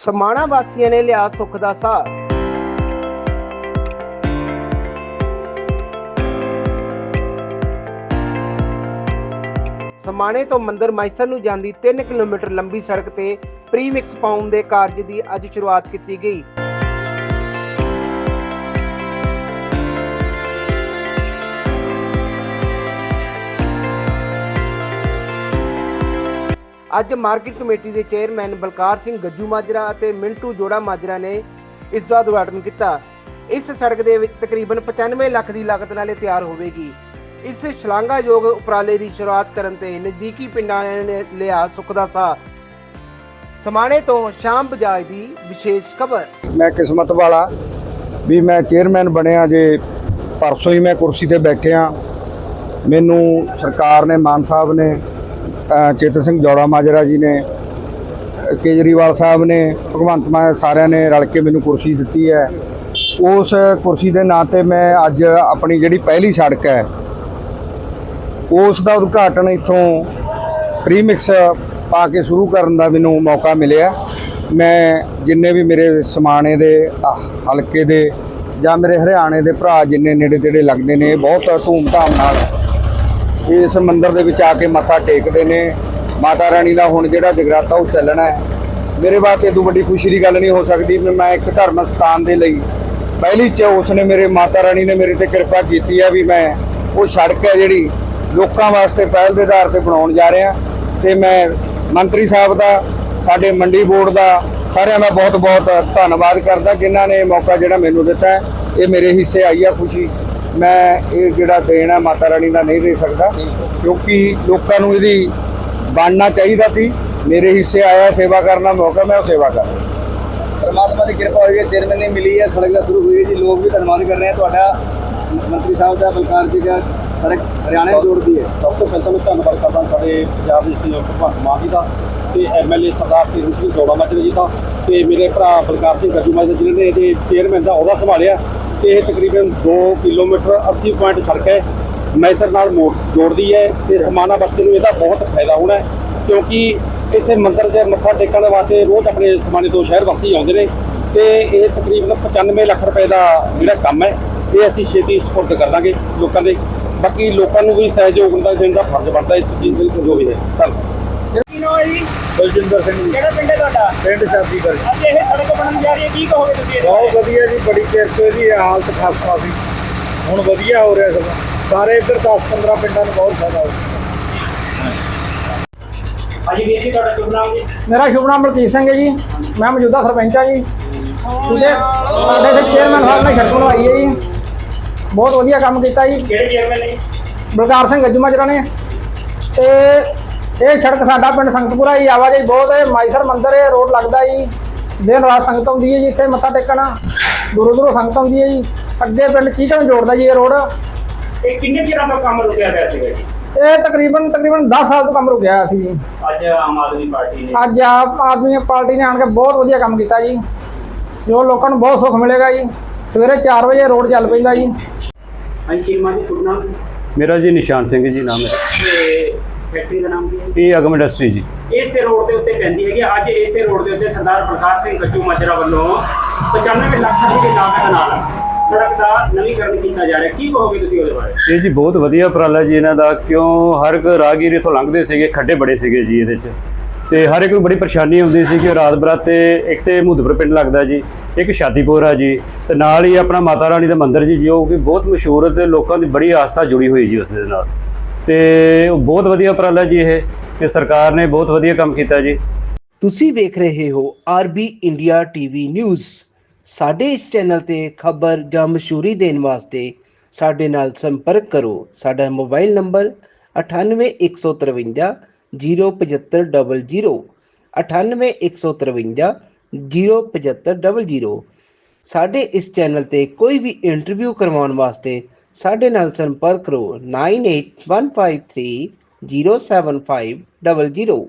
ਸਮਾਣਾ ਵਾਸੀਆਂ ਨੇ ਲਿਆ ਸੁੱਖ ਦਾ ਸਾਹ ਸਮਾਣੇ ਤੋਂ ਮੰਦਰ ਮਾਈਸਰ ਨੂੰ ਜਾਂਦੀ 3 ਕਿਲੋਮੀਟਰ ਲੰਬੀ ਸੜਕ ਤੇ ਪ੍ਰੀਮਿਕਸ ਪਾਉਣ ਦੇ ਕਾਰਜ ਦੀ ਅੱਜ ਸ਼ੁਰੂਆਤ ਕੀਤੀ ਗਈ। ਅੱਜ ਮਾਰਕੀਟ ਕਮੇਟੀ ਦੇ ਚੇਅਰਮੈਨ ਬਲਕਾਰ ਸਿੰਘ ਗੱਜੂ ਮਾਜਰਾ ਅਤੇ ਮਿੰਟੂ ਜੋੜਾ ਮਾਜਰਾ ਨੇ ਇਸ ਦਾ ਉਦਘਾਟਨ ਕੀਤਾ। ਇਸ ਸੜਕ ਦੇ ਵਿੱਚ ਤਕਰੀਬਨ 95 ਲੱਖ ਦੀ ਲਾਗਤ ਨਾਲ ਇਹ ਤਿਆਰ ਹੋਵੇਗੀ। ਇਸ ਸ਼ਲਾਘਾਯੋਗ ਉਪਰਾਲੇ ਦੀ ਸ਼ੁਰੂਆਤ ਕਰਨ ਤੇ ਨਜ਼ਦੀਕੀ ਪਿੰਡਾਂ ਨੇ ਲਿਆ ਸੁੱਖ ਦਾ ਸਾਹ। ਸਮਾਣੇ ਤੋਂ ਸ਼ਾਮ ਬਜਾਜ ਦੀ ਵਿਸ਼ੇਸ਼ ਖਬਰ। ਮੈਂ ਕਿਸਮਤ ਵਾਲਾ, ਵੀ ਮੈਂ ਚੇਅਰਮੈਨ ਬਣਿਆ ਜੇ, ਪਰਸੋਂ ਹੀ ਮੈਂ ਕੁਰਸੀ ਤੇ ਬੈਠਿਆ। ਮੈਨੂੰ ਸਰਕਾਰ ਨੇ, ਮਾਨ ਸਾਹਿਬ ਨੇ ਚੇਤਨ ਸਿੰਘ ਜੋੜਾ ਮਾਜਰਾ ਜੀ ਨੇ, ਕੇਜਰੀਵਾਲ ਸਾਹਿਬ ਨੇ, ਭਗਵੰਤ ਮਾਨ ਸਾਰਿਆਂ ਨੇ ਰਲ ਕੇ ਮੈਨੂੰ ਕੁਰਸੀ ਦਿੱਤੀ ਹੈ। ਉਸ ਕੁਰਸੀ ਦੇ ਨਾਂ ਤੇ ਮੈਂ ਅੱਜ ਆਪਣੀ ਜਿਹੜੀ ਪਹਿਲੀ ਸੜਕ ਹੈ, ਉਸ ਦਾ ਉਦਘਾਟਨ ਇੱਥੋਂ ਪ੍ਰੀਮਿਕਸ ਪਾ ਕੇ ਸ਼ੁਰੂ ਕਰਨ ਦਾ ਮੈਨੂੰ ਮੌਕਾ ਮਿਲਿਆ। ਮੈਂ ਜਿੰਨੇ ਵੀ ਮੇਰੇ ਸਮਾਣੇ ਦੇ ਹਲਕੇ ਦੇ ਜਾਂ ਮੇਰੇ ਹਰਿਆਣੇ ਦੇ ਭਰਾ ਜਿੰਨੇ ਨੇੜੇ ਤੇੜੇ ਲੱਗਦੇ ਨੇ, ਬਹੁਤ ਧੂਮਧਾਮ ਨਾਲ ਇਸ ਮੰਦਿਰ ਦੇ ਵਿੱਚ ਆ ਕੇ ਮੱਥਾ ਟੇਕਦੇ ਨੇ। ਮਾਤਾ ਰਾਣੀ ਦਾ ਹੁਣ ਜਿਹੜਾ ਜਗਰਾਤਾ ਉਹ ਚੱਲਣਾ ਹੈ। ਮੇਰੇ ਵਾਸਤੇ ਇਦੋਂ ਵੱਡੀ ਖੁਸ਼ੀ ਦੀ ਗੱਲ ਨਹੀਂ ਹੋ ਸਕਦੀ ਵੀ ਮੈਂ ਇੱਕ ਧਰਮ ਸਥਾਨ ਦੇ ਲਈ ਪਹਿਲੀ ਚ ਉਸਨੇ ਮੇਰੇ ਮਾਤਾ ਰਾਣੀ ਨੇ ਮੇਰੇ ਤੇ ਕਿਰਪਾ ਕੀਤੀ ਹੈ ਵੀ ਮੈਂ ਉਹ ਸੜਕ ਹੈ ਜਿਹੜੀ ਲੋਕਾਂ ਵਾਸਤੇ ਪਹਿਲ ਦੇ ਆਧਾਰ ਤੇ ਬਣਾਉਣ ਜਾ ਰਿਹਾ। ਤੇ ਮੈਂ ਮੰਤਰੀ ਸਾਹਿਬ ਦਾ, ਸਾਡੇ ਮੰਡੀ ਬੋਰਡ ਦਾ ਸਾਰਿਆਂ ਦਾ ਬਹੁਤ ਬਹੁਤ ਧੰਨਵਾਦ ਕਰਦਾ ਜਿਨ੍ਹਾਂ ਨੇ ਮੌਕਾ ਜਿਹੜਾ ਮੈਨੂੰ ਦਿੱਤਾ ਇਹ ਮੇਰੇ ਹਿੱਸੇ ਆਈ ਆ ਖੁਸ਼ੀ। ਮੈਂ ਇਹ ਜਿਹੜਾ ਦੇਣ ਹੈ ਮਾਤਾ ਰਾਣੀ ਦਾ ਨਹੀਂ ਦੇ ਸਕਦਾ ਕਿਉਂਕਿ ਲੋਕਾਂ ਨੂੰ ਇਹਦੀ ਬਣਨਾ ਚਾਹੀਦਾ ਸੀ। ਮੇਰੇ ਹਿੱਸੇ ਆਇਆ ਸੇਵਾ ਕਰਨ ਦਾ ਮੌਕਾ ਮੈਂ ਉਹ ਸੇਵਾ ਕਰ ਰਿਹਾ। ਪਰਮਾਤਮਾ ਦੀ ਕਿਰਪਾ ਹੋਈ ਹੈ ਚੇਅਰਮੈਨ ਨੇ ਮਿਲੀ ਹੈ ਸੜਕ ਦਾ ਸ਼ੁਰੂ ਹੋਈ ਹੈ ਜੀ ਲੋਕ ਵੀ ਧੰਨਵਾਦ ਕਰ ਰਹੇ ਹਨ ਤੁਹਾਡਾ ਮੰਤਰੀ ਸਾਹਿਬ ਦਾ ਬਲਕਾਰ ਜੀ ਦਾ ਸੜਕ ਹਰਿਆਣਾ ਨੂੰ ਜੋੜਦੀ ਹੈ। ਸਭ ਤੋਂ ਪਹਿਲਾਂ ਮੈਂ ਧੰਨਵਾਦ ਕਰਦਾ ਸਾਡੇ ਪੰਜਾਬ ਦੇ ਸੀਐਮ ਭਗਵੰਤ ਮਾਨ ਜੀ ਦਾ ਤੇ ਐਮਐਲਏ ਸਰਦਾਰ ਸਿੰਘ ਜੋੜਾ ਮਾਜਰੇ ਜੀ ਦਾ ਤੇ ਮੇਰੇ ਭਰਾ ਬਲਕਾਰ ਸਿੰਘ ਗੱਜੂ ਮਾਜਰਾ ਜਿਹਨਾਂ ਨੇ ਇਹਦੇ ਚੇਅਰਮੈਨ ਦਾ ਅਹੁਦਾ ਸੰਭਾਲਿਆ। ਤੇ ਇਹ ਤਕਰੀਬਨ 2 ਕਿਲੋਮੀਟਰ 80 ਪੁਆਇੰਟ ਸੜਕ ਹੈ। ਮੈਸਰ ਨਾਲ ਮੋੜ ਜੋੜਦੀ ਹੈ ਤੇ ਸਮਾਨਾ ਬਸਤੀ ਨੂੰ ਇਹਦਾ ਬਹੁਤ ਫਾਇਦਾ ਹੋਣਾ ਹੈ, ਕਿਉਂਕਿ ਇੱਥੇ ਮੰਦਰ ਦੇ ਮੱਥਾ ਟੇਕਣ ਵਾਸਤੇ ਰੋਜ਼ ਆਪਣੇ ਸਮਾਨੇ ਤੋਂ ਸ਼ਹਿਰ ਵਾਸੀ ਆਉਂਦੇ ਨੇ ਤੇ ਇਹ ਤਕਰੀਬਨ 95 ਲੱਖ ਰੁਪਏ ਦਾ ਜਿਹੜਾ ਕੰਮ ਹੈ, ਇਹ ਅਸੀਂ ਛੇਤੀ ਸਪੁਰਦ ਕਰ ਦਾਂਗੇ ਲੋਕਾਂ ਦੇ। ਬਾਕੀ ਲੋਕਾਂ ਨੂੰ ਵੀ ਸਹਿਯੋਗ ਦਾ ਦੇਣ ਦਾ ਫਰਜ਼ ਬਣਦਾ, ਇਸ ਚੀਜ਼ ਦੇ ਜੋ ਵੀ ਹੈ। ਧੰਨਵਾਦ। ਨਾਮ ਹੈ ਜੀ? ਬਲਜਿੰਦਰ ਸਿੰਘ ਜੀ। ਕਿਹੜਾ ਪਿੰਡ ਹੈ ਤੁਹਾਡਾ? ਪਿੰਡ ਸ਼ਾਦੀ ਕਰ ਅੱਜ ਇਹ ਸੜਕ ਬਣਨ ਜਾ ਰਹੀ ਹੈ। ਕੀ ਕਹੋਗੇ ਤੁਸੀਂ ਇਹਦੇ ਬਹੁਤ ਬਾਰੇ? ਵਧੀਆ ਜੀ ਬੜੀ ਚਿਰ ਤੋਂ ਇਹਦੀ ਹਾਲਤ ਖਾਸਾ ਸੀ। ਹੁਣ ਵਧੀਆ ਹੋ ਰਿਹਾ ਸਗੋਂ। ਸਾਰੇ ਇੱਧਰ 10 15 ਪਿੰਡਾਂ ਨੂੰ ਬਹੁਤ ਫਾਇਦਾ ਹੋ ਰਿਹਾ। ਹਾਂਜੀ ਵੀਰ ਜੀ ਤੁਹਾਡਾ ਸ਼ੁਭ ਨਾਮ ਜੀ? ਮੇਰਾ ਸ਼ੁਭ ਨਾਮ ਮਲਕੀਤ ਸਿੰਘ ਹੈ ਜੀ। ਮੈਂ ਮੌਜੂਦਾ ਸਰਪੰਚ ਹਾਂ ਜੀ। ਠੀਕ ਹੈ? ਸਾਡੇ ਇੱਥੇ ਚੇਅਰਮੈਨ ਸਾਹਿਬ ਨੇ ਸੜਕ ਬਣਵਾਈ ਹੈ ਜੀ। ਬਹੁਤ ਵਧੀਆ ਕੰਮ ਕੀਤਾ ਜੀ। ਕਿਹੜੇ ਚੇਅਰਮੈਨ ਨੇ ਬਲਕਾਰ ਸਿੰਘ ਗੱਜੂ ਮਾਜਰਾ ਨੇ। ਤੇ ਇਹ ਸੜਕ ਸਾਡਾ ਪਿੰਡ ਸੰਗਤਪੁਰਾ ਜੀ ਆਵਾਜਾਈ ਬਹੁਤ ਹੈ ਮਾਈਸਰ ਮੰਦਿਰ ਹੈ ਰੋਡ ਲੱਗਦਾ ਜੀ। ਦਿਨ ਰਾਤ ਸੰਗਤ ਆਉਂਦੀ ਹੈ ਜੀ ਇੱਥੇ ਮੱਥਾ ਟੇਕਣ। ਦੂਰੋਂ ਦੂਰੋਂ ਸੰਗਤ ਆਉਂਦੀ ਹੈ ਜੀ। ਅੱਗੇ ਪਿੰਡ ਨੂੰ ਜੋੜਦਾ ਜੀ ਇਹ ਰੋਡ। ਇਹ ਕਿੰਨੇ ਚਿਰਾਂ ਤੋਂ ਕੰਮ ਰੁਕਿਆ ਪਿਆ ਸੀਗਾ ਜੀ? ਇਹ ਤਕਰੀਬਨ ਤਕਰੀਬਨ 10 ਸਾਲ ਤੋਂ ਕੰਮ ਰੁਕਿਆ ਹੋਇਆ ਸੀ ਜੀ। ਅੱਜ ਆਮ ਆਦਮੀ ਪਾਰਟੀ ਨੇ ਅੱਜ ਆਪ ਆਦਮੀ ਪਾਰਟੀ ਨੇ ਆਣ ਕੇ ਬਹੁਤ ਵਧੀਆ ਕੰਮ ਕੀਤਾ ਜੀ। ਜੋ ਲੋਕਾਂ ਨੂੰ ਬਹੁਤ ਸੁੱਖ ਮਿਲੇਗਾ ਜੀ। ਸਵੇਰੇ 4 ਵਜੇ ਰੋਡ ਚੱਲ ਪੈਂਦਾ ਜੀ। ਹਾਂਜੀ ਸ਼੍ਰੀਮਾਨ ਜੀ ਸ਼ੁਭ ਨਾਮ। ਮੇਰਾ ਜੀ ਨਿਸ਼ਾਨ ਸਿੰਘ ਜੀ ਨਾਮ ਹੈ। ਤੇ ਫੈਕਟਰੀ ਦਾ ਨਾਮ ਕੀ ਹੈ? ਇਹ ਅਗਮ ਇੰਡਸਟਰੀ ਜੀ। ਇਸੇ ਰੋਡ ਦੇ ਉੱਤੇ ਪੈਂਦੀ ਹੈਗੀ। ਅੱਜ ਇਸੇ ਰੋਡ ਦੇ ਉੱਤੇ ਸਰਦਾਰ ਪ੍ਰਕਾਸ਼ ਸਿੰਘ ਗੱਜੂ ਮਾਜਰਾ ਵੱਲੋਂ 95 ਲੱਖ ਰੁਪਏ ਦੀ ਲਾਗਤ ਨਾਲ ਸੜਕ ਦਾ ਨਵੀਕਰਨ ਕੀਤਾ ਜਾ ਰਿਹਾ। ਕੀ ਕਹੋਗੇ ਤੁਸੀਂ ਉਹਦੇ ਬਾਰੇ? ਇਹ ਜੀ ਬਹੁਤ ਵਧੀਆ ਉਪਰਾਲਾ ਜੀ ਇਹਨਾਂ ਦਾ। ਕਿਉਂ? ਹਰ ਇੱਕ ਰਾਹਗੀਰ ਇੱਥੋਂ ਲੰਘਦੇ ਸੀਗੇ ਖੱਡੇ ਬੜੇ ਸੀਗੇ ਜੀ ਇਹਦੇ 'ਚ। ਤੇ ਹਰ ਇੱਕ ਨੂੰ ਬੜੀ ਪਰੇਸ਼ਾਨੀ ਹੁੰਦੀ ਸੀ ਕਿ ਰਾਤ ਬਰਾਤੇ ਇੱਕ ਤੇ ਮੁਹੱਦਪੁਰ ਪਿੰਡ ਲੱਗਦਾ ਜੀ ਇੱਕ ਸ਼ਾਦੀਪੁਰ ਆ ਜੀ ਤੇ ਨਾਲ ਹੀ ਆਪਣਾ ਮਾਤਾ ਰਾਣੀ ਦਾ ਮੰਦਿਰ ਜੀ ਜੋ ਕਿ ਬਹੁਤ ਮਸ਼ਹੂਰ ਤੇ ਲੋਕਾਂ ਦੀ ਬੜੀ ਆਸਥਾ ਜੁੜੀ ਹੋਈ ਜੀ ਉਸ ਦੇ ਨਾਲ। ਤੇ ਬਹੁਤ ਵਧੀਆ ਉਪਰਾਲਾ ਜੀ ਇਹ, ਤੇ ਸਰਕਾਰ ਨੇ ਬਹੁਤ ਵਧੀਆ ਕੰਮ ਕੀਤਾ ਜੀ। ਤੁਸੀਂ ਵੇਖ ਰਹੇ ਹੋ ਆਰਬੀ ਇੰਡੀਆ ਟੀਵੀ ਨਿਊਜ਼। ਸਾਡੇ ਇਸ ਚੈਨਲ ਤੇ ਖਬਰ ਜਾਂ ਮਸ਼ਹੂਰੀ ਦੇਣ ਵਾਸਤੇ ਸਾਡੇ ਨਾਲ ਸੰਪਰਕ ਕਰੋ। ਸਾਡਾ ਮੋਬਾਈਲ ਨੰਬਰ 98153 07500 98153 07500 ਸਾਡੇ ਇਸ ਚੈਨਲ ਤੇ ਕੋਈ ਵੀ ਇੰਟਰਵਿਊ ਕਰਵਾਉਣ ਵਾਸਤੇ ਸਾਡੇ ਨਾਲ ਸੰਪਰਕ ਕਰੋ 9815307500